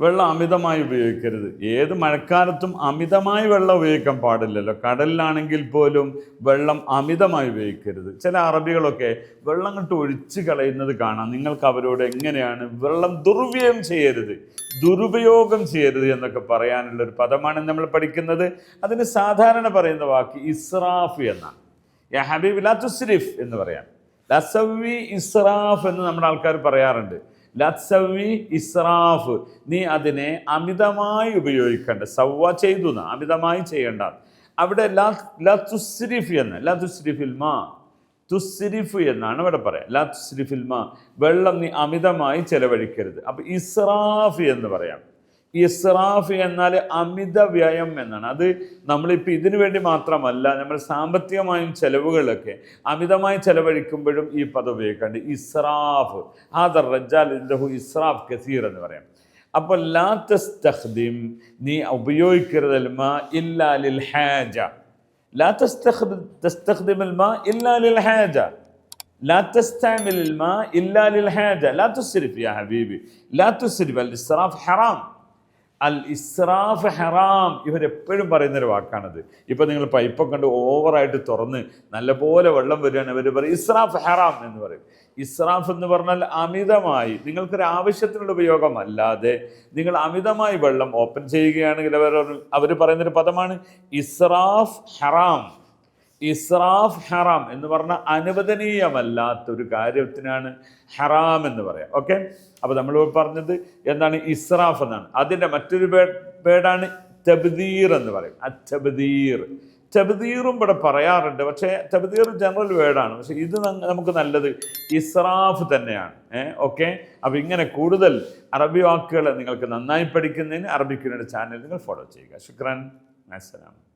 വെള്ളം അമിതമായി ഉപയോഗിക്കരുത്. ഏത് മഴക്കാലത്തും അമിതമായി വെള്ളം ഉപയോഗിക്കാൻ പാടില്ലല്ലോ. കടലിലാണെങ്കിൽ പോലും വെള്ളം അമിതമായി ഉപയോഗിക്കരുത്. ചില അറബികളൊക്കെ വെള്ളം കൊണ്ട് ഒഴിച്ച് കളയുന്നത് കാണാം. നിങ്ങൾക്ക് അവരോട് എങ്ങനെയാണ് വെള്ളം ദുർവ്യയം ചെയ്യരുത്? ദുരുപയോഗം ചെയ്യരുത് എന്നൊക്കെ പറയാനുള്ള ഒരു പദമാണ് നമ്മൾ പഠിക്കുന്നത്. അതിന് സാധാരണ പറയുന്ന വാക്ക് ഇസ്രാഫ് എന്നാണ്. ഹബീബ് ലാ തുസ്രിഫ് എന്ന് പറയാം. ലസവി ഇസ്രാഫ് എന്ന് നമ്മുടെ ആൾക്കാർ പറയാറുണ്ട്. ലസവി ഇസ്രാഫ്. നീ അതിനെ അമിതമായി ഉപയോഗിക്കേണ്ട. സവ്വ ചെയ്തു അമിതമായി ചെയ്യേണ്ട. അവിടെ ലാ ലാ തുസ്രിഫ് എന്ന് ലാ മാ. തുസ്രിഫ് എന്നാണ് ഇവിടെ പറയാം. ലാ മാ. വെള്ളം നീ അമിതമായി ചെലവഴിക്കരുത്. അപ്പൊ ഇസ്രാഫ് എന്ന് പറയാം. ഇസ്രാഫ് എന്നാൽ അമിത വ്യയം എന്നാണ് അത് നമ്മളിപ്പോൾ ഇതിനു വേണ്ടി മാത്രമല്ല നമ്മൾ സാമ്പത്തികമായും ചെലവുകളൊക്കെ അമിതമായി ചെലവഴിക്കുമ്പോഴും ഈ പദം ഉപയോഗിക്കാണ്ട് ഇസ്രാഫ് ആദർ റജാൽ ലഹു ഇസ്രാഫ് കസീർ എന്ന് പറയാം അപ്പോൾ ലാ തസ്തഖ്ദിം നീ ഉപയോഗിക്കരുത് അൽമാ ഇല്ലാ ലിൽ ഹാജ لا تستخدم تستخدم الماء إلا للحاجة لا تستعمل الماء إلا للحاجة لا تسرف يا حبيبي لا تسرف الإسراف حرام അൽ ഇസ്രാഫ് ഹറാം ഇവരെപ്പോഴും പറയുന്നൊരു വാക്കാണത്. ഇപ്പം നിങ്ങൾ പൈപ്പൊക്കെ കണ്ട് ഓവറായിട്ട് തുറന്ന് നല്ലപോലെ വെള്ളം വരികയാണ്. ഇവർ പറയും ഇസ്രാഫ് ഹെറാം എന്ന് പറയും. ഇസ്രാഫ് എന്ന് പറഞ്ഞാൽ അമിതമായി നിങ്ങൾക്കൊരു ആവശ്യത്തിനുള്ള ഉപയോഗമല്ലാതെ നിങ്ങൾ അമിതമായി വെള്ളം ഓപ്പൺ ചെയ്യുകയാണെങ്കിൽ അവർ അവർ പറയുന്നൊരു പദമാണ് ഇസ്രാഫ് ഹറാം. ഇസ്രാഫ് ഹറാം എന്ന് പറഞ്ഞാൽ അനുവദനീയമല്ലാത്തൊരു കാര്യത്തിനാണ് ഹറാം എന്ന് പറയാം. ഓക്കെ അപ്പോൾ നമ്മൾ പറഞ്ഞത് എന്താണ്? ഇസ്രാഫ് എന്നാണ്. അതിന്റെ മറ്റൊരു പേടാണ് തബ്ദീർ എന്ന് പറയും. അത്തബ്ദീർ തബ്ദീറും ഇവിടെ പറയാറുണ്ട്. പക്ഷേ തബ്ദീർ ജനറൽ വേർഡാണ് പക്ഷേ ഇത് നമുക്ക് നല്ലത് ഇസ്രാഫ് തന്നെയാണ്. ഏഹ് ഓക്കെ അപ്പോൾ ഇങ്ങനെ കൂടുതൽ അറബി വാക്കുകൾ നിങ്ങൾക്ക് നന്നായി പഠിക്കുന്നതിന് അറബിക്കിനയുടെ ചാനൽ നിങ്ങൾ ഫോളോ ചെയ്യുക. ശുക്രൻ. അസ്സലാം